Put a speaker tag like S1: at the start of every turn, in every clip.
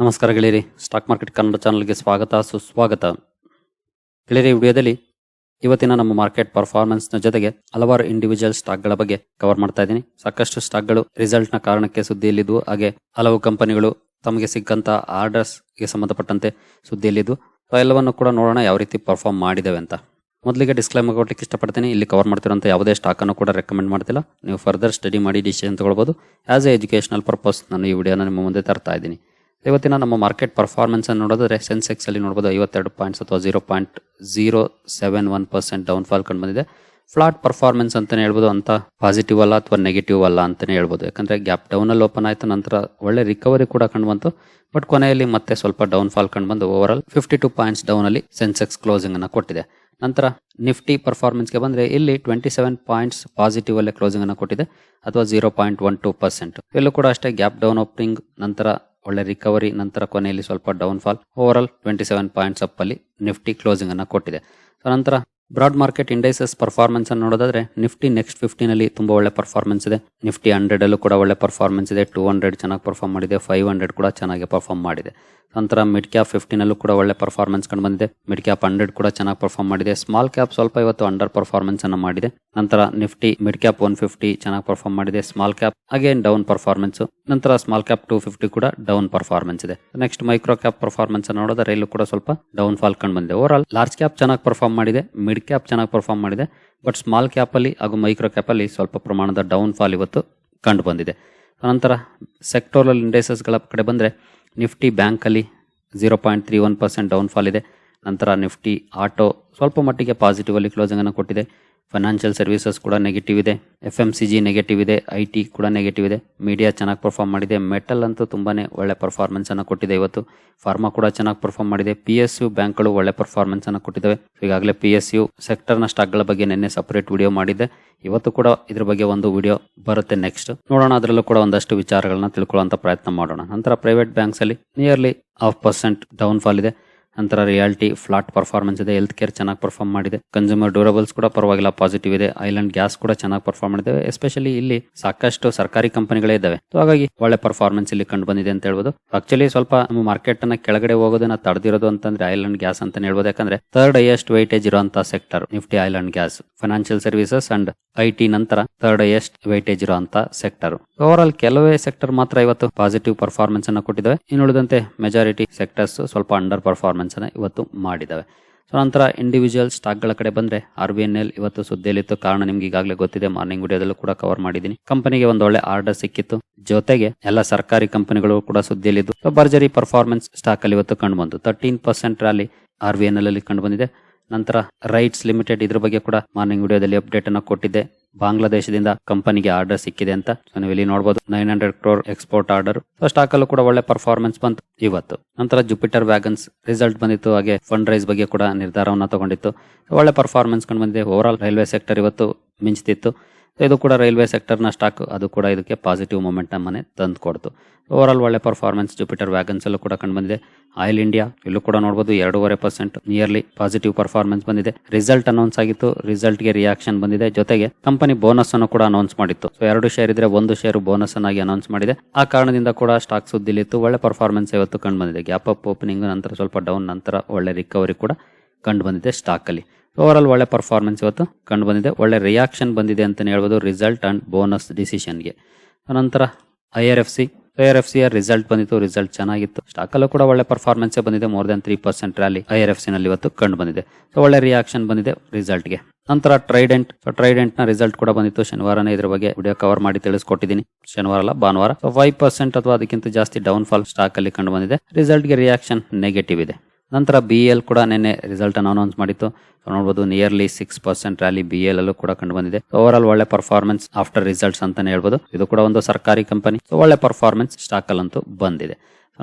S1: ನಮಸ್ಕಾರ ಗೆಳೆಯರಿ. Stock market Kannada ಚಾನಲ್ಗೆ ಸ್ವಾಗತ, ಸುಸ್ವಾಗತ. ಗೆಳೆಯರಿ ವಿಡಿಯೋದಲ್ಲಿ ಇವತ್ತಿನ ನಮ್ಮ ಮಾರ್ಕೆಟ್ ಪರ್ಫಾರ್ಮೆನ್ಸ್ನ ಜೊತೆಗೆ ಹಲವಾರು ಇಂಡಿವಿಜುವಲ್ ಸ್ಟಾಕ್ಗಳ ಬಗ್ಗೆ ಕವರ್ ಮಾಡ್ತಾ ಇದ್ದೀನಿ. ಸಾಕಷ್ಟು ಸ್ಟಾಕ್ಗಳು ರಿಸಲ್ಟ್ನ ಕಾರಣಕ್ಕೆ ಸುದ್ದಿಯಲ್ಲಿದ್ವು. ಹಾಗೆ ಹಲವು ಕಂಪನಿಗಳು ತಮಗೆ ಸಿಕ್ಕಂತ ಆರ್ಡರ್ಸ್ಗೆ ಸಂಬಂಧಪಟ್ಟಂತೆ ಸುದ್ದಿಯಲ್ಲಿದ್ವು. ಸೊ ಎಲ್ಲವನ್ನು ಕೂಡ ನೋಡೋಣ ಯಾವ ರೀತಿ ಪರ್ಫಾರ್ಮ್ ಮಾಡಿದಾವೆ ಅಂತ. ಮೊದಲಿಗೆ ಡಿಸ್ಕ್ಲೈಮರ್ ಕೊಡ್ಲಿಕ್ಕೆ ಇಷ್ಟಪಡ್ತೀನಿ. ಇಲ್ಲಿ ಕವರ್ ಮಾಡ್ತಿರೋಂಥ ಯಾವುದೇ ಸ್ಟಾಕ್ ಅನ್ನು ಕೂಡ ರೆಕಮೆಂಡ್ ಮಾಡ್ತಿಲ್ಲ. ನೀವು ಫರ್ದರ್ ಸ್ಟಡಿ ಮಾಡಿ ಡಿಸಿಷನ್ ತಗೊಳ್ಬೋದು. ಆಸ್ ಎ ಎಜುಕೇಷನಲ್ ಪರ್ಪಸ್ ನಾನು ಈ ವಿಡಿಯೋನ ನಿಮ್ಮ ಮುಂದೆ ತರ್ತಾ ಇದ್ದೀನಿ. ಇವತ್ತಿನ ನಮ್ಮ ಮಾರ್ಕೆಟ್ ಪರ್ಫಾರ್ಮೆನ್ಸ್ ಅನ್ನು ನೋಡಿದ್ರೆ ಸೆನ್ಸೆಕ್ಸ್ ಅಲ್ಲಿ ನೋಡಬಹುದು ಐವತ್ತೆರಡು ಪಾಯಿಂಟ್ಸ್ ಅಥವಾ zero point zero seven one percent down fall ಕಂಡು ಬಂದಿದೆ. ಫ್ಲಾಟ್ ಪರ್ಫಾರ್ಮೆನ್ಸ್ ಅಂತಾನೆ ಹೇಳ್ಬೋದು, ಅಂತ ಪಾಸಿಟಿವ್ ಅಲ್ಲ ಅಥವಾ ನೆಗೆಟಿವ್ ಅಲ್ಲ ಅಂತಾನೆ ಹೇಳ್ಬೋದು. ಯಾಕಂದ್ರೆ ಗ್ಯಾಪ್ ಡೌನ್ ಅಲ್ಲಿ ಓಪನ್ ಆಯಿತು ನಂತರ ಒಳ್ಳೆ ರಿಕವರಿ ಕೂಡ ಕಂಡು ಬಂತು. ಬಟ್ ಕೊನೆಯಲ್ಲಿ ಮತ್ತೆ ಸ್ವಲ್ಪ ಡೌನ್ ಫಾಲ್ ಕಂಡು ಬಂದು overall fifty two points down ಅಲ್ಲಿ ಸೆನ್ಸೆಕ್ಸ್ ಕ್ಲೋಸಿಂಗ್ ಅನ್ನು ಕೊಟ್ಟಿದೆ. ನಂತರ ನಿಫ್ಟಿ ಪರ್ಫಾರ್ಮೆನ್ಸ್ಗೆ ಬಂದ್ರೆ ಇಲ್ಲಿ ಟ್ವೆಂಟಿ ಸೆವೆನ್ ಪಾಯಿಂಟ್ಸ್ ಪಾಸಿಟಿವ್ ಅಲ್ಲೇ ಕ್ಲೋಸಿಂಗ್ ಅನ್ನು ಕೊಟ್ಟಿದೆ, ಅಥವಾ zero point one two percent ಇಲ್ಲೂ ಕೂಡ ಅಷ್ಟೇ ಗ್ಯಾಪ್ ಡೌನ್ ಓಪನಿಂಗ್ ನಂತರ ಒಳ್ಳೆ ರಿಕವರಿ ನಂತರ ಕೊನೆಯಲ್ಲಿ ಸ್ವಲ್ಪ down fall overall twenty seven points up ಅಲ್ಲಿ ನಿಫ್ಟಿ ಕ್ಲೋಸಿಂಗ್ ಅನ್ನು ಕೊಟ್ಟಿದೆ. ಸೊ ನಂತರ ಬ್ರಾಡ್ ಮಾರ್ಕೆಟ್ ಇಂಡೈಸಸ್ ಪರ್ಫಾರ್ಮೆನ್ಸ್ ಅನ್ನು ನೋಡೋದಾದ್ರೆ ನಿಫ್ಟಿ ನೆಕ್ಸ್ಟ್ ಫಿಫ್ಟಿನ್ ಅಲ್ಲಿ ತುಂಬಾ ಒಳ್ಳೆ ಪರ್ಫಾರ್ಮೆನ್ಸ್ ಇದೆ. ನಿಫ್ಟಿ ಹಂಡ್ರೆಡ್ ಅಲ್ಲೂ ಕೂಡ ಒಳ್ಳೆ ಪರ್ಫಾರ್ಮೆನ್ಸ್ ಇದೆ. ಟೂ ಹಂಡ್ರೆಡ್ ಚೆನ್ನಾಗಿ ಪರ್ಫಾರ್ಮ್ ಮಾಡಿದೆ. ಫೈವ್ ಹಂಡ್ರೆಡ್ ಕೂಡ ಚೆನ್ನಾಗಿ ಪರ್ಫಾರ್ಮ್ ಮಾಡಿದೆ. ನಂತರ ಮಿಡ್ ಕ್ಯಾಪ್ ಫಿಫ್ಟಿನಲ್ಲೂ ಕೂಡ ಒಳ್ಳೆ ಪರ್ಫಾರ್ಮೆನ್ಸ್ ಕಂಡು ಬಂದಿದೆ. ಮಿಡ್ ಕ್ಯಾಪ್ ಹಂಡ್ರೆಡ್ ಕೂಡ ಚೆನ್ನಾಗಿ ಪರ್ಫಾರ್ಮ್ ಮಾಡಿದೆ. ಸ್ಮಾಲ್ ಕ್ಯಾಪ್ ಸ್ವಲ್ಪ ಇವತ್ತು ಅಂಡರ್ ಪರ್ಫಾರ್ಮೆನ್ಸ್ ಅನ್ನು ಮಾಡಿದೆ. ನಂತರ Nifty mid cap one fifty ಚೆನ್ನಾಗಿ ಪರ್ಫಾರ್ಮ್ ಮಾಡಿದೆ. Small cap again down performance ನಂತರ ಸ್ಮಾಲ್ ಕ್ಯಾಪ್ ಟೂ ಫಿಫ್ಟಿ ಕೂಡ ಡೌನ್ ಪರ್ಫಾರ್ಮೆನ್ಸ್ ಇದೆ. ನೆಕ್ಸ್ಟ್ ಮೈಕ್ರೋ ಕ್ಯಾಪ್ ಪರ್ಫಾರ್ಮೆನ್ಸ್ ನೋಡಿದ್ರೆ ರೈಲು ಕೂಡ ಸ್ವಲ್ಪ ಡೌನ್ ಫಾಲ್ ಕಂಡು ಬಂದಿದೆ. ಓವರ್ ಆಲ್ ಲಾರ್ಜ್ ಕ್ಯಾಪ್ ಚೆನ್ನಾಗಿ ಪರ್ಫಾರ್ಮ್ ಮಾಡಿದೆ. ಮಿಡ್ ಕ್ಯಾಪ್ ಚೆನ್ನಾಗಿ ಪರ್ಫಾರ್ಮ್ ಮಾಡಿದೆ. ಬಟ್ ಸ್ಮಾಲ್ ಕ್ಯಾಪ್ ಅಲ್ಲಿ ಹಾಗೂ ಮೈಕ್ರೋ ಕ್ಯಾಪ್ ಅಲ್ಲಿ ಸ್ವಲ್ಪ ಪ್ರಮಾಣದ ಡೌನ್ ಫಾಲ್ ಇವತ್ತು ಕಂಡು ಬಂದಿದೆ. ನಂತರ ಸೆಕ್ಟೋರಲ್ ಇಂಡೆಸಸ್ಗಳ ಕಡೆ ಬಂದರೆ ನಿಫ್ಟಿ ಬ್ಯಾಂಕಲ್ಲಿ zero point three one percent down fall ಇದೆ. ನಂತರ ನಿಫ್ಟಿ ಆಟೋ ಸ್ವಲ್ಪ ಮಟ್ಟಿಗೆ ಪಾಸಿಟಿವಲ್ಲಿ ಕ್ಲೋಸಿಂಗನ್ನು ಕೊಟ್ಟಿದೆ. ಫೈನಾನ್ಷಿಯಲ್ ಸರ್ವಿಸಸ್ ಕೂಡ ನೆಗೆಟಿವ್ ಇದೆ. F M C G negative ಇದೆ. ಐ ಟಿ ಕೂಡ ನೆಗೆಟಿವ್ ಇದೆ. ಮೀಡಿಯಾ ಚೆನ್ನಾಗಿ ಪರ್ಫಾರ್ಮ್ ಮಾಡಿದೆ. ಮೆಟಲ್ ಅಂತೂ ತುಂಬಾನೇ ಒಳ್ಳೆ ಪರ್ಫಾರ್ಮೆನ್ಸನ್ನು ಕೊಟ್ಟಿದೆ ಇವತ್ತು. ಫಾರ್ಮಾ ಕೂಡ ಚೆನ್ನಾಗಿ ಪರ್ಫಾರ್ಮ್ ಮಾಡಿದೆ. ಪಿ ಎಸ್ ಯು ಬ್ಯಾಂಕ್ಗಳು ಒಳ್ಳೆ ಪರ್ಫಾರ್ಮೆನ್ಸನ್ನು ಕೊಟ್ಟಿದ್ದಾವೆ ಈಗಾಗಲೇ ಪಿ ಎಸ್ ಯು ಸೆಕ್ಟರ್ನ ಸ್ಟಾಕ್ಗಳ ಬಗ್ಗೆ ನಿನ್ನೆ ಸಪರೇಟ್ ವಿಡಿಯೋ ಮಾಡಿದ್ದೆ. ಇವತ್ತು ಕೂಡ ಇದ್ರ ಬಗ್ಗೆ ಒಂದು ವಿಡಿಯೋ ಬರುತ್ತೆ ನೆಕ್ಸ್ಟ್ ನೋಡೋಣ, ಅದರಲ್ಲೂ ಕೂಡ ಒಂದಷ್ಟು ವಿಚಾರಗಳನ್ನ ತಿಳ್ಕೊಳ್ಳುವಂತ ಪ್ರಯತ್ನ ಮಾಡೋಣ. ನಂತರ ಪ್ರೈವೇಟ್ ಬ್ಯಾಂಕ್ಸ್ ಅಲ್ಲಿ nearly half percent down fall ಇದೆ. ನಂತರ ರಿಯಾಲಿಟಿ ಫ್ಲಾಟ್ ಪರ್ಫಾರ್ಮೆನ್ಸ್ ಇದೆ ಹೆಲ್ತ್ ಕೇರ್ ಚೆನ್ನಾಗಿ ಪರ್ಫಾರ್ಮ್ ಮಾಡಿದೆ. ಕನ್ಸ್ಯೂಮರ್ ಡ್ಯೂರಬಲ್ಸ್ ಕೂಡ ಪರವಾಗಿಲ್ಲ ಪಾಸಿಟಿವ್ ಇದೆ. ಐಲ್ಯಾಂಡ್ ಗ್ಯಾಸ್ ಕೂಡ ಚೆನ್ನಾಗಿ ಪರ್ಫಾರ್ಮ್ ಮಾಡಿದೆ ಎಸ್ಪೆಷಲಿ ಇಲ್ಲಿ ಸಾಕಷ್ಟು ಸರ್ಕಾರಿ ಕಂಪನಿಗಳೇ ಇದಾವೆ ಹಾಗಾಗಿ ಒಳ್ಳೆ ಪರ್ಫಾರ್ಮೆನ್ಸ್ ಇಲ್ಲಿ ಕಂಡು ಬಂದಿದೆ ಅಂತ ಹೇಳ್ಬೋದು. ಆಕ್ಚುಲಿ ಸ್ವಲ್ಪ ನಮ್ಮ ಮಾರ್ಕೆಟ್ ಅನ್ನ ಕೆಳಗಡೆ ಹೋಗೋದನ್ನ ತಡೆದಿರೋದು ಅಂತಂದ್ರೆ ಐಲ್ಯಾಂಡ್ ಗ್ಯಾಸ್ ಅಂತ ಹೇಳ್ಬೋದು. ಯಾಕಂದ್ರೆ ಥರ್ಡ್ ಹೈಯೆಸ್ಟ್ ವೈಟೇಜ್ ಇರುವಂತಹ sector Nifty oil and gas financial services and I T ನಂತರ ಥರ್ಡ್ ಹೈಯೆಸ್ಟ್ ವೈಟೇಜ್ ಇರುವಂತ ಸೆಕ್ಟರ್ ಓವರ್ ಆಲ್ ಕೆಲವೇ ಸೆಕ್ಟರ್ ಮಾತ್ರ ಇವತ್ತು ಪಾಸಿಟಿವ್ ಪರ್ಫಾರ್ಮೆನ್ಸ್ ಅನ್ನ ಕೊಟ್ಟಿದ್ದಾವೆ. ಇನ್ನುಳಿದಂತೆ ಮೆಜಾರಿಟಿ ಸೆಕ್ಟರ್ಸ್ ಸ್ವಲ್ಪ ಅಂಡರ್ ಪರ್ಫಾರ್ಮೆನ್ಸ್ ಅನ್ನ ಇವತ್ತು ಮಾಡಿದ್ದಾವೆ. ಸೊ ನಂತರ ಇಂಡಿವಿಜುವಲ್ ಸ್ಟಾಕ್ಗಳ ಕಡೆ ಬಂದ್ರೆ ಆರ್ ಬಿ ಎನ್ ಎಲ್ ಇವತ್ತು ಸುದ್ದಿಯಲ್ಲಿತ್ತು. ಕಾರಣ ನಿಮ್ಗೆ ಈಗಾಗಲೇ ಗೊತ್ತಿದೆ ಮಾರ್ನಿಂಗ್ ವಿಡಿಯೋದಲ್ಲೂ ಕೂಡ ಕವರ್ ಮಾಡಿದ್ದೀನಿ. ಕಂಪನಿಗೆ ಒಂದು ಒಳ್ಳೆ ಆರ್ಡರ್ ಸಿಕ್ಕಿತ್ತು. ಜೊತೆಗೆ ಎಲ್ಲ ಸರ್ಕಾರಿ ಕಂಪನಿಗಳು ಕೂಡ ಸುದ್ದಿಯಲ್ಲಿದ್ದು. ಸೊ ಭರ್ಜರಿ ಪರ್ಫಾರ್ಮೆನ್ಸ್ ಸ್ಟಾಕ್ ಅಲ್ಲಿ ಇವತ್ತು ಕಂಡು ಬಂತು. Thirteen percent rally R B N L ಅಲ್ಲಿ ಕಂಡು ಬಂದಿದೆ. ನಂತರ ರೈಟ್ಸ್ ಲಿಮಿಟೆಡ್ ಇದ್ರ ಬಗ್ಗೆ ಕೂಡ ಮಾರ್ನಿಂಗ್ ವಿಡಿಯೋದಲ್ಲಿ ಅಪ್ಡೇಟ್ ಅನ್ನ ಕೊಟ್ಟಿದ್ದೆ. ಬಾಂಗ್ಲಾದೇಶದಿಂದ ಕಂಪನಿಗೆ ಆರ್ಡರ್ ಸಿಕ್ಕಿದೆ ಅಂತ. ನೀವು ಇಲ್ಲಿ ನೋಡಬಹುದು nine hundred crore export order stock ಅಲ್ಲೂ ಕೂಡ ಒಳ್ಳೆ ಪರ್ಫಾರ್ಮೆನ್ಸ್ ಬಂತು ಇವತ್ತು. ನಂತರ ಜುಪಿಟರ್ ವ್ಯಾಗನ್ಸ್ ರಿಸಲ್ಟ್ ಬಂದಿತ್ತು, ಹಾಗೆ ಫಂಡ್ ರೈಸ್ ಬಗ್ಗೆ ಕೂಡ ನಿರ್ಧಾರವನ್ನ ತಗೊಂಡಿತ್ತು. ಒಳ್ಳೆ ಪರ್ಫಾರ್ಮೆನ್ಸ್ ಕಂಡು ಬಂದಿದೆ. ಓವರ್ ರೈಲ್ವೆ ಸೆಕ್ಟರ್ ಇವತ್ತು ಮಿಂಚ್ತಿತ್ತು. ಇದು ಕೂಡ ರೈಲ್ವೆ ಸೆಕ್ಟರ್ನ ಸ್ಟಾಕ್. ಅದು ಕೂಡ ಇದಕ್ಕೆ ಪಾಸಿಟಿವ್ ಮೂಮೆಂಟ್ ನಮ್ಮನೆ ತಂದು ಕೊಡ್ತು. ಓವರ್ ಆಲ್ ಒಳ್ಳೆ ಪರ್ಫಾರ್ಮೆನ್ಸ್ ಜುಪಿಟರ್ ವ್ಯಾಗನ್ಸ್ ಅಲ್ಲೂ ಕೂಡ ಕಂಡು ಬಂದಿದೆ. ಆಯಿಲ್ ಇಂಡಿಯಾ ಇಲ್ಲೂ ಕೂಡ ನೋಡಬಹುದು ಎರಡೂವರೆ ಪರ್ಸೆಂಟ್ ನಿಯರ್ಲಿ ಪಾಸಿಟಿವ್ ಪರ್ಫಾರ್ಮೆನ್ಸ್ ಬಂದಿದೆ. ರಿಸಲ್ಟ್ ಅನೌನ್ಸ್ ಆಗಿತ್ತು. ರಿಸಲ್ಟ್ಗೆ ರಿಯಾಕ್ಷನ್ ಬಂದಿದೆ. ಜೊತೆಗೆ ಕಂಪನಿ ಬೋನಸ್ ಅನ್ನು ಕೂಡ ಅನೌನ್ಸ್ ಮಾಡಿತ್ತು. ಸೊ ಎರಡು ಶೇರ್ ಇದ್ರೆ ಒಂದು ಶೇರ್ ಬೋನಸ್ ಅನ್ನಾಗಿ ಅನೌನ್ಸ್ ಮಾಡಿದೆ. ಆ ಕಾರಣದಿಂದ ಕೂಡ ಸ್ಟಾಕ್ ಸುದ್ದಿಲಿತ್ತು. ಒಳ್ಳೆ ಪರ್ಫಾರ್ಮೆನ್ಸ್ ಇವತ್ತು ಕಂಡು ಬಂದಿದೆ. ಗ್ಯಾಪ್ ಅಪ್ ಓಪನಿಂಗ್ ನಂತರ ಸ್ವಲ್ಪ ಡೌನ್ ನಂತರ ಒಳ್ಳೆ ರಿಕವರಿ ಕೂಡ ಕಂಡು ಬಂದಿದೆ ಸ್ಟಾಕ್ ಅಲ್ಲಿ. ಓವರ್ ಆಲ್ ಒಳ್ಳೆ ಪರ್ಫಾರ್ಮೆನ್ಸ್ ಇವತ್ತು ಕಂಡು ಬಂದಿದೆ. ಒಳ್ಳೆ ರಿಯಾಕ್ಷನ್ ಬಂದಿದೆ ಅಂತಲೇ ಹೇಳ್ಬೋದು. ರಿಸಲ್ಟ್ ಆ್ಯಂಡ್ ಬೋನಸ್ ಡಿಸಿಷನ್ಗೆ ನಂತರ I R F C I R F C result ಬಂದಿತ್ತು. ರಿಸಲ್ಟ್ ಚೆನ್ನಾಗಿತ್ತು. ಸ್ಟಾಕ್ ಅಲ್ಲೂ ಕೂಡ ಒಳ್ಳೆ ಪರ್ಫಾರ್ಮೆನ್ಸ್ ಬಂದಿದೆ. More than three percent rally I R F C ನಲ್ಲಿ ಇವತ್ತು ಕಂಡು ಬಂದಿದೆ. ಸೊ ಒಳ್ಳೆ ರಿಯಾಕ್ಷನ್ ಬಂದಿದೆ ರಿಸಲ್ಟ್ಗೆ ನಂತರ ಟ್ರೈಡೆಂಟ್ ಸೊ ಟ್ರೈಡೆಂಟ್ನ ರಿಸಲ್ಟ್ ಕೂಡ ಬಂದಿತ್ತು. ಶನಿವಾರನೇ ಇದ್ರ ಬಗ್ಗೆ ವಿಡಿಯೋ ಕವರ್ ಮಾಡಿ ತಿಳಿಸ್ಕೊಟ್ಟಿದ್ದೀನಿ. ಶನಿವಾರ ಅಲ್ಲ, ಭಾನುವಾರ. ಸೊ ಫೈವ್ ಪರ್ಸೆಂಟ್ ಅಥವಾ ಅದಕ್ಕಿಂತ ಜಾಸ್ತಿ ಡೌನ್ ಫಾಲ್ ಸ್ಟಾಕ್ ಅಲ್ಲಿ ಕಂಡು ಬಂದಿದೆ. ರಿಸಲ್ಟ್ಗೆ ರಿಯಾಕ್ಷನ್ ನೆಗೆಟಿವ್ ಇದೆ. ನಂತರ ಬಿ ಎಲ್ ಕೂಡ ನಿನ್ನೆ ರಿಸಲ್ಟ್ ಅನ್ನು ಅನೌನ್ಸ್ ಮಾಡಿತ್ತು. ನೋಡಬಹುದು nearly six percent rally B L ಅಲ್ಲೂ ಕೂಡ ಕಂಡು ಬಂದಿದೆ. ಓವರ್ ಆಲ್ ಒಳ್ಳೆ ಪರ್ಫಾರ್ಮೆನ್ಸ್ ಆಫ್ಟರ್ ರಿಸಲ್ಟ್ಸ್ ಅಂತಾನೆ ಹೇಳ್ಬೋದು. ಇದು ಕೂಡ ಒಂದು ಸರ್ಕಾರಿ ಕಂಪನಿ ಒಳ್ಳೆ ಪರ್ಫಾರ್ಮೆನ್ಸ್ ಸ್ಟಾಕ್ ಅಲ್ಲಂತೂ ಬಂದಿದೆ.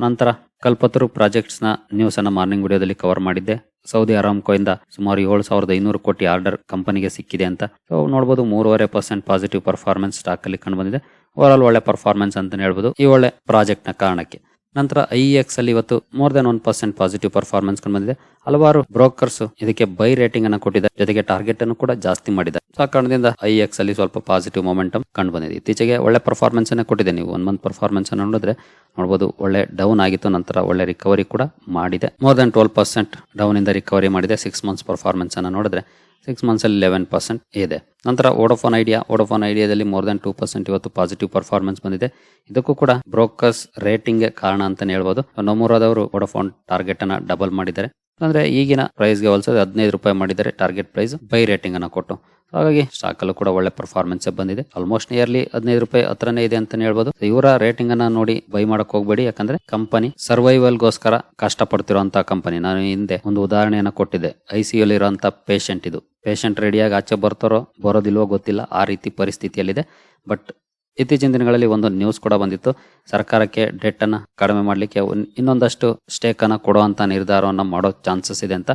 S1: ನಂತರ ಕಲ್ಪತರು ಪ್ರಾಜೆಕ್ಟ್ಸ್ನ ನ್ಯೂಸ್ ಅನ್ನ ಮಾರ್ನಿಂಗ್ ವಿಡಿಯೋದಲ್ಲಿ ಕವರ್ ಮಾಡಿದ್ದೆ. ಸೌದಿ ಅರಾಮ್ಕೋ ಇಂದ ಸುಮಾರು ಏಳು ಸಾವಿರದ ಐನೂರು ಕೋಟಿ ಆರ್ಡರ್ ಕಂಪನಿಗೆ ಸಿಕ್ಕಿದೆ ಅಂತ. ಸೊ ನೋಡಬಹುದು ಮೂರುವರೆ ಪರ್ಸೆಂಟ್ ಪಾಸಿಟಿವ್ ಪರ್ಫಾರ್ಮೆನ್ಸ್ ಸ್ಟಾಕ್ ಅಲ್ಲಿ ಕಂಡು ಬಂದಿದೆ. ಓವರ್ ಆಲ್ ಒಳ್ಳೆ ಪರ್ಫಾರ್ಮೆನ್ಸ್ ಅಂತ ಹೇಳ್ಬೋದು ಈ ಒಳ್ಳೆ ಪ್ರಾಜೆಕ್ಟ್ನ ಕಾರಣಕ್ಕೆ. ನಂತರ ಐ ಎಕ್ಸ್ ಅಲ್ಲಿ ಇವತ್ತು more than one percent positive performance ಕಂಡು ಬಂದಿದೆ. ಹಲವಾರು ಬ್ರೋಕರ್ಸ್ ಇದಕ್ಕೆ ಬೈ ರೇಟಿಂಗ್ ಅನ್ನು ಕೊಟ್ಟಿದ್ದಾರೆ. ಜೊತೆಗೆ ಟಾರ್ಗೆಟ್ ಅನ್ನು ಕೂಡ ಜಾಸ್ತಿ ಮಾಡಿದ್ದಾರೆ. ಸೊ ಆ ಕಾರಣದಿಂದ ಐ ಎಕ್ಸ್ ಅಲ್ಲಿ ಸ್ವಲ್ಪ ಪಾಸಿಟಿವ್ ಮೊಮೆಂಟಮ್ ಕಂಡು ಬಂದಿದೆ. ಇತ್ತೀಚೆಗೆ ಒಳ್ಳೆ ಪರ್ಫಾರ್ಮೆನ್ಸ್ ಅನ್ನ ಕೊಟ್ಟಿದೆ. ನೀವು ಒನ್ ಮಂತ್ ಪರ್ಫಾರ್ಮೆನ್ಸ್ ಅನ್ನು ನೋಡಿದ್ರೆ ನೋಡಬಹುದು ಒಳ್ಳೆ ಡೌನ್ ಆಗಿತ್ತು. ನಂತರ ಒಳ್ಳೆ ರಿಕವರಿ ಕೂಡ ಮಾಡಿದೆ. More than twelve percent down ಇಂದ ರಿಕವರಿ ಮಾಡಿದೆ. ಸಿಕ್ಸ್ ಮಂತ್ಸ್ ಪರ್ಫಾರ್ಮೆನ್ಸ್ ಅನ್ನು ನೋಡಿದ್ರೆ ಸಿಕ್ಸ್ ಮಂತ್ಸ್ ಅಲ್ಲಿ ಲೆವೆನ್ ಪರ್ಸೆಂಟ್ ಇದೆ. ನಂತರ ಓಡೋಫೋನ್ ಐಡಿಯಾ ಓಡೋಫೋನ್ ಐಡಿಯಾದಲ್ಲಿ ಮೋರ್ ದನ್ ಟೂ ಪರ್ಸೆಂಟ್ ಇವತ್ತು ಪಾಸಿಟಿವ್ ಪರ್ಫಾರ್ಮೆನ್ಸ್ ಬಂದಿದೆ. ಇದಕ್ಕೂ ಕೂಡ ಬ್ರೋಕರ್ಸ್ ರೇಟಿಂಗ್ ಕಾರಣ ಅಂತಾನೆ ಹೇಳ್ಬೋದು. ನೊಮುರಾದವರು ಓಡೋಫೋನ್ ಟಾರ್ಗೆಟ್ ಅನ್ನ ಡಬಲ್ ಮಾಡಿದ್ದಾರೆ. ಅಂದ್ರೆ ಈಗಿನ ಪ್ರೈಸ್ಗೆ ಹೋಲಿಸಿದ್ರೆ ಹದಿನೈದು ರೂಪಾಯಿ ಮಾಡಿದರೆ ಟಾರ್ಗೆಟ್ ಪ್ರೈಸ್ ಬೈ ರೇಟಿಂಗ್ ಅನ್ನ ಕೊಟ್ಟು. ಹಾಗಾಗಿ ಸ್ಟಾಕ್ ಅಲ್ಲೂ ಕೂಡ ಒಳ್ಳೆ ಪರ್ಫಾರ್ಮೆನ್ಸ್ ಬಂದಿದೆ. ಆಲ್ಮೋಸ್ಟ್ ನಿಯರ್ಲಿ ಹದಿನೈದು ರೂಪಾಯಿ ಹತ್ರನೇ ಇದೆ ಅಂತಾನೆ ಹೇಳ್ಬೋದು. ಇವರ ರೇಟಿಂಗ್ ಅನ್ನ ನೋಡಿ ಬೈ ಮಾಡಕ್ ಹೋಗ್ಬೇಡಿ. ಯಾಕಂದ್ರೆ ಕಂಪನಿ ಸರ್ವೈವಲ್ ಗೋಸ್ಕರ ಕಷ್ಟ ಪಡ್ತಿರುವಂತಹ ಕಂಪನಿ ನಾನು ಹಿಂದೆ ಒಂದು ಉದಾಹರಣೆಯನ್ನ ಕೊಟ್ಟಿದ್ದೆ. ಐ ಸಿ ಯು ಇರುವಂತ ಪೇಷಂಟ್ ಇದು. ಪೇಷಂಟ್ ರೆಡಿಯಾಗಿ ಆಚೆ ಬರ್ತಾರೋ, ಬರೋದಿಲ್ವೋ ಗೊತ್ತಿಲ್ಲ. ಆ ರೀತಿ ಪರಿಸ್ಥಿತಿಯಲ್ಲಿದೆ. ಬಟ್ ಇತ್ತೀಚಿನ ದಿನಗಳಲ್ಲಿ ಒಂದು ನ್ಯೂಸ್ ಕೂಡ ಬಂದಿತ್ತು. ಸರ್ಕಾರಕ್ಕೆ ಡೆಟ್ ಅನ್ನ ಕಡಿಮೆ ಮಾಡಲಿಕ್ಕೆ ಇನ್ನೊಂದಷ್ಟು ಸ್ಟೇಕ್ ಅನ್ನ ಕೊಡುವಂತ ನಿರ್ಧಾರವನ್ನು ಮಾಡೋ ಚಾನ್ಸಸ್ ಇದೆ ಅಂತ.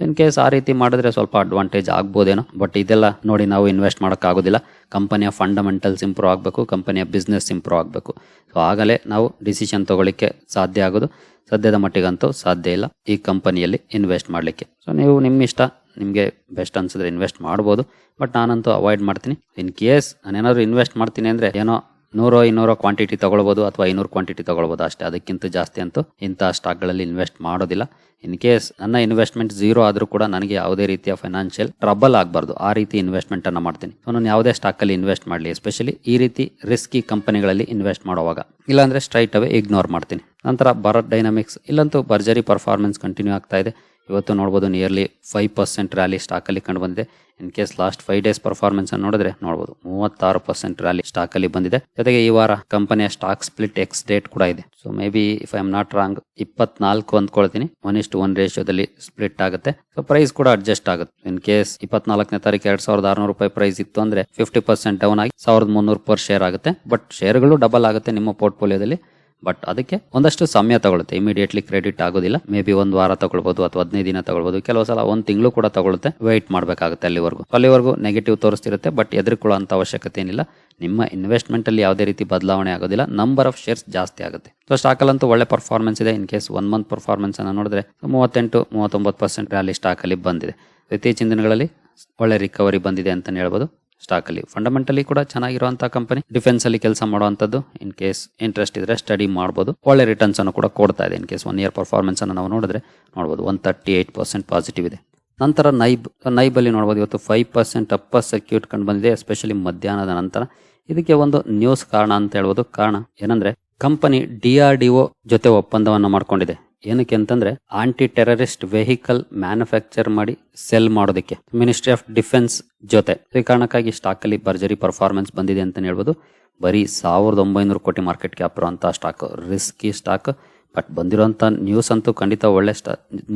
S1: ಇನ್ ಕೇಸ್ ಆ ರೀತಿ ಮಾಡಿದ್ರೆ ಸ್ವಲ್ಪ ಅಡ್ವಾಂಟೇಜ್ ಆಗ್ಬೋದೇನೋ. ಬಟ್ ಇದೆಲ್ಲ ನೋಡಿ ನಾವು ಇನ್ವೆಸ್ಟ್ ಮಾಡೋಕ್ಕಾಗೋದಿಲ್ಲ. ಕಂಪನಿಯ ಫಂಡಮೆಂಟಲ್ಸ್ ಇಂಪ್ರೂವ್ ಆಗಬೇಕು ಕಂಪನಿಯ ಬಿಸ್ನೆಸ್ ಇಂಪ್ರೂವ್ ಆಗಬೇಕು. ಸೊ ಆಗಲೇ ನಾವು ಡಿಸಿಷನ್ ತಗೊಳ್ಳಿಕ್ಕೆ ಸಾಧ್ಯ ಆಗೋದು. ಸದ್ಯದ ಮಟ್ಟಿಗಂತೂ ಸಾಧ್ಯ ಇಲ್ಲ ಈ ಕಂಪನಿಯಲ್ಲಿ ಇನ್ವೆಸ್ಟ್ ಮಾಡಲಿಕ್ಕೆ. ಸೊ ನೀವು ನಿಮ್ಮ ಇಷ್ಟ ನಿಮಗೆ ಬೆಸ್ಟ್ ಅನ್ಸಿದ್ರೆ ಇನ್ವೆಸ್ಟ್ ಮಾಡ್ಬೋದು. ಬಟ್ ನಾನಂತೂ ಅವಾಯ್ಡ್ ಮಾಡ್ತೀನಿ. ಇನ್ ಕೇಸ್ ನಾನೇನಾದ್ರೂ ಇನ್ವೆಸ್ಟ್ ಮಾಡ್ತೀನಿ ಅಂದರೆ ಏನೋ ನೂರೋ ಇನ್ನೂರೋ ಕ್ವಾಂಟಿಟಿ ತೊಗೊಳ್ಬೋದು ಅಥವಾ ಐನೂರು ಕ್ವಾಂಟಿಟಿ ತೊಗೊಳ್ಬೋದು ಅಷ್ಟೇ. ಅದಕ್ಕಿಂತ ಜಾಸ್ತಿ ಅಂತೂ ಇಂಥ ಸ್ಟಾಕ್ಗಳಲ್ಲಿ ಇನ್ವೆಸ್ಟ್ ಮಾಡೋದಿಲ್ಲ. ಇನ್ ಕೇಸ್ ನನ್ನ ಇನ್ವೆಸ್ಟ್ಮೆಂಟ್ ಝೀರೋ ಆದರೂ ಕೂಡ ನನಗೆ ಯಾವುದೇ ರೀತಿಯ ಫೈನಾನ್ಷಿಯಲ್ ಟ್ರಬಲ್ ಆಗಬಾರ್ದು. ಆ ರೀತಿ ಇನ್ವೆಸ್ಟ್ಮೆಂಟನ್ನು ಮಾಡ್ತೀನಿ. ಸೊ ನಾನು ಯಾವುದೇ ಸ್ಟಾಕಲ್ಲಿ ಇನ್ವೆಸ್ಟ್ ಮಾಡಲಿ. ಎಸ್ಪೆಷಲಿ ಈ ರೀತಿ ರಿಸ್ಕಿ ಕಂಪನಿಗಳಲ್ಲಿ ಇನ್ವೆಸ್ಟ್ ಮಾಡುವಾಗ. ಇಲ್ಲಾಂದರೆ ಸ್ಟ್ರೈಟ್ ಅವೇ ಇಗ್ನೋರ್ ಮಾಡ್ತೀನಿ. ನಂತರ ಭಾರತ್ ಡೈನಾಮಿಕ್ಸ್ ಇಲ್ಲಂತೂ ಭರ್ಜರಿ ಪರ್ಫಾರ್ಮೆನ್ಸ್ ಕಂಟಿನ್ಯೂ ಆಗ್ತಾ ಇದೆ. ಇವತ್ತು ನೋಡ್ಬೋದು ನಿಯರ್ಲಿ ಫೈವ್ ಪರ್ಸೆಂಟ್ ರ್ಯಾಲಿ ಸ್ಟಾಕಲ್ಲಿ ಕಂಡು ಬಂದಿದೆ. In case last five days performance ಅನ್ನು ನೋಡಿದ್ರೆ ನೋಡಬಹುದು ಮೂವತ್ತಾರು ಪರ್ಸೆಂಟ್ ರ್ಯಾಲಿ ಸ್ಟಾಕ್ ಅಲ್ಲಿ ಬಂದಿದೆ. ಜೊತೆಗೆ ಈ ವಾರ ಕಂಪನಿಯ ಸ್ಟಾಕ್ ಸ್ಪ್ಲಿಟ್ ಎಕ್ಸ್ ಡೇಟ್ ಕೂಡ ಇದೆ. So maybe if I am not wrong ಇಪ್ಪತ್ನಾಲ್ಕು ಅಂದ್ಕೊಳ್ತೀನಿ ಒನ್ ಇಸ್ಟ್ ಒನ್ ರೇಷಿಯೋದಲ್ಲಿ ಸ್ಪ್ಲಿಟ್ ಆಗುತ್ತೆ. ಸೊ ಪ್ರೈಸ್ ಕೂಡ ಅಡ್ಜಸ್ಟ್ ಆಗುತ್ತೆ. ಇನ್ ಕೇಸ್ ಇಪ್ಪತ್ನಾಲ್ಕನೇ ತಾರೀಕು ಎರಡ್ ಸಾವಿರದ ಆರ್ನೂರು ರೂಪಾಯಿ ಪ್ರೈಸ್ ಇತ್ತು ಅಂದ್ರೆ ಫಿಫ್ಟಿ ಪರ್ಸೆಂಟ್ ಡೌನ್ ಆಗಿ ಸಾವಿರದ ಮುನ್ನೂರು ಪರ್ ಶೇರ್ ಆಗುತ್ತೆ. ಬಟ್ ಶೇರ್ಗಳು ಡಬಲ್ ಆಗುತ್ತೆ ನಿಮ್ಮ ಪೋರ್ಟ್ಫೋಲಿಯೋದಲ್ಲಿ ಬಟ್ ಅದಕ್ಕೆ ಒಂದಷ್ಟು ಸಮಯ ತಗೊಳುತ್ತೆ. ಇಮಿಡಿಯೇಟ್ಲಿ ಕ್ರೆಡಿಟ್ ಆಗೋದಿಲ್ಲ. ಮೇ ಬಿ ಒಂದು ವಾರ ತಗೊಳ್ಬಹುದು ಅಥವಾ ಹದಿನೈದು ದಿನ ತಗೊಳ್ಬಹುದು ಕೆಲವು ಸಲ ಒಂದು ತಿಂಗಳು ಕೂಡ ತಗೊಳುತ್ತೆ. ವೆಯ್ಟ್ ಮಾಡಬೇಕಾಗುತ್ತೆ ಅಲ್ಲಿವರೆಗೂ. ಅಲ್ಲಿವರೆಗೂ ನೆಗೆಟಿವ್ ತೋರಿಸ್ತಿರುತ್ತೆ. ಬಟ್ ಎದುರುಕೊಳ್ಳುವಂತ ಅವಶ್ಯಕತೆ ಏನಿಲ್ಲ. ನಿಮ್ಮ ಇನ್ವೆಸ್ಟ್ಮೆಂಟ್ ಅಲ್ಲಿ ಯಾವುದೇ ರೀತಿ ಬದಲಾವಣೆ ಆಗೋದಿಲ್ಲ. ನಂಬರ್ ಆಫ್ ಶೇರ್ಸ್ ಜಾಸ್ತಿ ಆಗುತ್ತೆ. ಸೊ ಸ್ಟಾಕ್ ಅಲ್ಲಂತೂ ಒಳ್ಳೆ ಪರ್ಫಾರ್ಮೆನ್ಸ್ ಇದೆ. In case one month performance ಅನ್ನ ನೋಡಿದ್ರೆ ಮೂವತ್ತೆಂಟು, ಮೂವತ್ತೊಂಬತ್ತು ಪರ್ಸೆಂಟ್ ರ್ಯಾಲಿ ಸ್ಟಾಕ್ ಅಲ್ಲಿ ಬಂದಿದೆ. ಇತ್ತೀಚಿನ ದಿನಗಳಲ್ಲಿ ಒಳ್ಳೆ ರಿಕವರಿ ಬಂದಿದೆ ಅಂತಾನೆ ಹೇಳ್ಬೋದು. ಸ್ಟಾಕ್ ಅಲ್ಲಿ. ಫಂಡಮೆಂಟಲಿ ಕೂಡ ಚೆನ್ನಾಗಿರುವಂತಹ ಕಂಪನಿ ಡಿಫೆನ್ಸ್ ಅಲ್ಲಿ ಕೆಲಸ ಮಾಡುವಂತದ್ದು ಇನ್ ಕೇಸ್ ಇಂಟ್ರೆಸ್ಟ್ ಇದ್ರೆ ಸ್ಟಡಿ ಮಾಡಬಹುದು ಒಳ್ಳೆ ರಿಟರ್ನ್ಸ್ ಅನ್ನು ಕೂಡ ಕೊಡ್ತಾ ಇದೆ. In case one year performance ಅನ್ನು ನಾವು ನೋಡಿದ್ರೆ ನೋಡಬಹುದು one thirty eight percent positive ಇದೆ. ನಂತರ ನೈಬ್ ನೈಬ್ ಅಲ್ಲಿ ನೋಡಬಹುದು ಇವತ್ತು ಫೈವ್ ಪರ್ಸೆಂಟ್ ಅಪ್ಪರ್ ಸರ್ಕ್ಯೂಟ್ ಕಂಡು ಬಂದಿದೆ. ಎಸ್ಪೆಷಲಿ ಮಧ್ಯಾಹ್ನದ ನಂತರ. ಇದಕ್ಕೆ ಒಂದು ನ್ಯೂಸ್ ಕಾರಣ ಅಂತ ಹೇಳ್ಬೋದು. ಕಾರಣ ಏನಂದ್ರೆ ಕಂಪನಿ ಡಿಆರ್ಡಿಒ ಜೊತೆ ಒಪ್ಪಂದವನ್ನು ಮಾಡ್ಕೊಂಡಿದೆ. ಏನಕ್ಕೆ ಅಂತಂದ್ರೆ ಆಂಟಿ ಟೆರರಿಸ್ಟ್ ವೆಹಿಕಲ್ ಮ್ಯಾನುಫ್ಯಾಕ್ಚರ್ ಮಾಡಿ ಸೆಲ್ ಮಾಡೋದಕ್ಕೆ. ಮಿನಿಸ್ಟ್ರಿ ಆಫ್ ಡಿಫೆನ್ಸ್ ಜೊತೆ. ಈ ಕಾರಣಕ್ಕಾಗಿ ಸ್ಟಾಕ್ ಅಲ್ಲಿ ಭರ್ಜರಿ ಪರ್ಫಾರ್ಮೆನ್ಸ್ ಬಂದಿದೆ ಅಂತ ಹೇಳ್ಬೋದು. ಬರೀ ಸಾವಿರದ ಒಂಬೈನೂರು ಕೋಟಿ ಮಾರ್ಕೆಟ್ ಕ್ಯಾಪ್ ಇರುವಂತಹ ಸ್ಟಾಕ್ ರಿಸ್ಕಿ ಸ್ಟಾಕ್ ಬಟ್ ಬಂದಿರುವಂತ ನ್ಯೂಸ್ ಅಂತೂ ಖಂಡಿತ ಒಳ್ಳೆ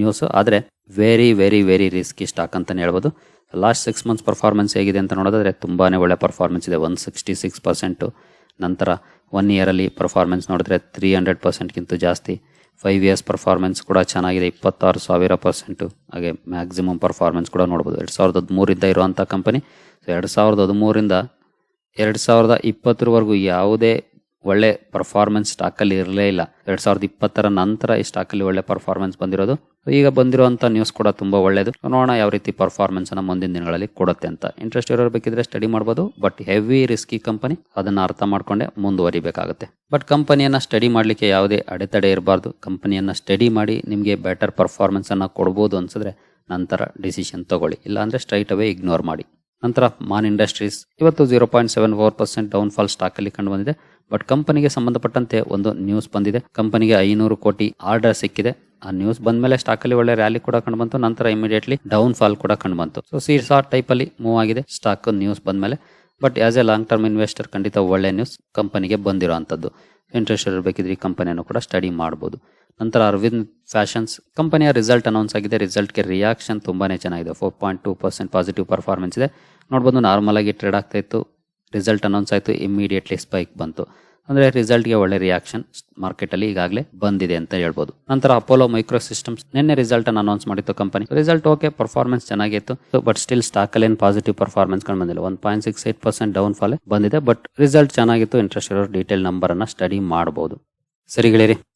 S1: ನ್ಯೂಸ್ ಆದ್ರೆ very very very risky stock ಅಂತ ಹೇಳ್ಬೋದು. ಲಾಸ್ಟ್ ಸಿಕ್ಸ್ ಮಂತ್ಸ್ ಪರ್ಫಾರ್ಮೆನ್ಸ್ ಹೇಗಿದೆ ಅಂತ ನೋಡಿದ್ರೆ ತುಂಬಾನೇ ಒಳ್ಳೆ ಪರ್ಫಾರ್ಮೆನ್ಸ್ ಇದೆ. ಒನ್ ಸಿಕ್ಸ್ಟಿ ಸಿಕ್ಸ್ ಪರ್ಸೆಂಟ್ ನಂತರ ಒನ್ ಇಯರ್ ಅಲ್ಲಿ ಪರ್ಫಾರ್ಮೆನ್ಸ್ ನೋಡಿದ್ರೆ ತ್ರೀ ಹಂಡ್ರೆಡ್ ಪರ್ಸೆಂಟ್ಗಿಂತ ಜಾಸ್ತಿ. ಫೈವ್ ಇಯರ್ಸ್ ಪರ್ಫಾರ್ಮೆನ್ಸ್ ಕೂಡ ಚೆನ್ನಾಗಿದೆ, ಇಪ್ಪತ್ತಾರು ಸಾವಿರ ಪರ್ಸೆಂಟು ಹಾಗೆ ಮ್ಯಾಕ್ಸಿಮಮ್ ಪರ್ಫಾರ್ಮೆನ್ಸ್ ಕೂಡ ನೋಡ್ಬೋದು. ಎರಡು ಸಾವಿರದ ಹದಿಮೂರಿಂದ ಇರುವಂಥ ಕಂಪನಿ ಸೊ ಎರಡು ಸಾವಿರದ ಹದಿಮೂರಿಂದ ಎರಡು ಸಾವಿರದ ಇಪ್ಪತ್ತರವರೆಗೂ ಯಾವುದೇ ಒಳ್ಳೆ ಪರ್ಫಾರ್ಮೆನ್ಸ್ ಸ್ಟಾಕಲ್ಲಿ ಇರಲೇ ಇಲ್ಲ. ಎರಡು ಸಾವಿರದ ಇಪ್ಪತ್ತರ ನಂತರ ಈ ಸ್ಟಾಕಲ್ಲಿ ಒಳ್ಳೆ ಪರ್ಫಾರ್ಮೆನ್ಸ್ ಬಂದಿರೋದು. ಈಗ ಬಂದಿರುವಂಥ ನ್ಯೂಸ್ ಕೂಡ ತುಂಬ ಒಳ್ಳೆಯದು ನೋಡೋಣ ಯಾವ ರೀತಿ ಪರ್ಫಾರ್ಮೆನ್ಸನ್ನು ಮುಂದಿನ ದಿನಗಳಲ್ಲಿ ಕೊಡುತ್ತೆ ಅಂತ. ಇಂಟ್ರೆಸ್ಟ್ ಇರೋರು ಬೇಕಿದ್ರೆ ಸ್ಟಡಿ ಮಾಡ್ಬೋದು. ಬಟ್ ಹೆವಿ ರಿಸ್ಕಿ ಕಂಪನಿ ಅದನ್ನ ಅರ್ಥ ಮಾಡ್ಕೊಂಡೆ ಮುಂದುವರಿಬೇಕಾಗುತ್ತೆ. ಬಟ್ ಕಂಪನಿಯನ್ನ ಸ್ಟಡಿ ಮಾಡಲಿಕ್ಕೆ ಯಾವುದೇ ಅಡೆತಡೆ ಇರಬಾರ್ದು. ಕಂಪನಿಯನ್ನ ಸ್ಟಡಿ ಮಾಡಿ ನಿಮಗೆ ಬೆಟರ್ ಪರ್ಫಾರ್ಮೆನ್ಸನ್ನು ಕೊಡ್ಬೋದು ಅನ್ಸಿದ್ರೆ ನಂತರ ಡಿಸಿಷನ್ ತಗೊಳ್ಳಿ. ಇಲ್ಲಾಂದರೆ ಸ್ಟ್ರೈಟ್ ಅವೇ ಇಗ್ನೋರ್ ಮಾಡಿ. ನಂತರ ಮಾನ್ ಇಂಡಸ್ಟ್ರೀಸ್, ಇವತ್ತು zero point seven four percent down fall stock ಅಲ್ಲಿ ಕಂಡು ಬಂದಿದೆ ಬಟ್ ಕಂಪನಿಗೆ ಸಂಬಂಧಪಟ್ಟಂತೆ ಒಂದು ನ್ಯೂಸ್ ಬಂದಿದೆ. ಕಂಪನಿಗೆ ಐನೂರು ಕೋಟಿ ಆರ್ಡರ್ ಸಿಕ್ಕಿದೆ. ಆ ನ್ಯೂಸ್ ಬಂದ ಮೇಲೆ ಸ್ಟಾಕ್ ಅಲ್ಲಿ ಒಳ್ಳೆ ರ್ಯಾಲಿ ಕೂಡ ಕಂಡು ಬಂತು ನಂತರ ಇಮಿಡಿಯೇಟ್ಲಿ ಡೌನ್ ಫಾಲ್ ಕೂಡ ಕಂಡು ಬಂತು ಸೊ ಸೀರ್ಸಾ ಟೈಪ್ ಅಲ್ಲಿ ಮೂವ್ ಆಗಿದೆ. ಸ್ಟಾಕ್ ನ್ಯೂಸ್ ಬಂದ ಮೇಲೆ but as a long term investor ಖಂಡಿತ ಒಳ್ಳೆ ನ್ಯೂಸ್ ಕಂಪನಿಗೆ ಬಂದಿರುವಂತದ್ದು ಇಂಟ್ರೆಸ್ಟ್ ಇರಬೇಕಿದ್ರೆ ಈ ಕಂಪನಿಯನ್ನು ಕೂಡ ಸ್ಟಡಿ ಮಾಡಬಹುದು ನಂತರ ಅರವಿಂದ್ ಫ್ಯಾಷನ್ಸ್ ಕಂಪನಿಯ ರಿಸಲ್ಟ್ ಅನೌನ್ಸ್ ಆಗಿದೆ. ರಿಸಲ್ಟ್ಗೆ ರಿಯಾಕ್ಷನ್ ತುಂಬಾನೇ ಚೆನ್ನಾಗಿದೆ. Four point two percent positive performance ಇದೆ. ನೋಡ್ಬೋದು ನಾರ್ಮಲ್ ಆಗಿ ಟ್ರೇಡ್ ಆಗ್ತಾ ಇತ್ತು. ರಿಸಲ್ಟ್ ಅನೌನ್ಸ್ ಆಯಿತು. ಇಮಿಡಿಯೇಟ್ಲಿ ಸ್ಪೈಕ್ ಬಂತು. ಅಂದರೆ ರಿಸಲ್ಟ್ಗೆ ಒಳ್ಳೆ ರಿಯಾಕ್ಷನ್ ಮಾರ್ಕೆಟಲ್ಲಿ ಈಗಾಗಲೇ ಬಂದಿದೆ ಅಂತ ಹೇಳ್ಬೋದು. ನಂತರ ಅಪೋಲೋ ಮೈಕ್ರೋ ಸಿಸ್ಟಮ್ಸ್ ನಿನ್ನೆ ರಿಸಲ್ಟ್ ಅನ್ನು ಅನೌನ್ಸ್ ಮಾಡಿತ್ತು ಕಂಪನಿ ರಿಸಲ್ಟ್ ಓಕೆ ಪರ್ಫಾರ್ಮೆನ್ಸ್ ಚೆನ್ನಾಗಿತ್ತು. ಬಟ್ ಸ್ಟಿಲ್ ಸ್ಟಾಕ್ ಅಲ್ಲಿ ಏನು ಪಾಸಿಟಿವ್ ಪರ್ಫಾರ್ಮೆನ್ಸ್ ಕಂಡು ಬಂದಿಲ್ಲ. One point six eight percent down fall ಬಂದಿದೆ. ಬಟ್ ರಿಸಲ್ಟ್ ಚೆನ್ನಾಗಿತ್ತು. ಇಂಟ್ರೆಸ್ಟ್ ಇರೋ ಡೀಟೇಲ್ ನಂಬರ್ ಅನ್ನ ಸ್ಟಡಿ ಮಾಡಬಹುದು ಸರಿ ಗೆಳೆಯರಿ ಈ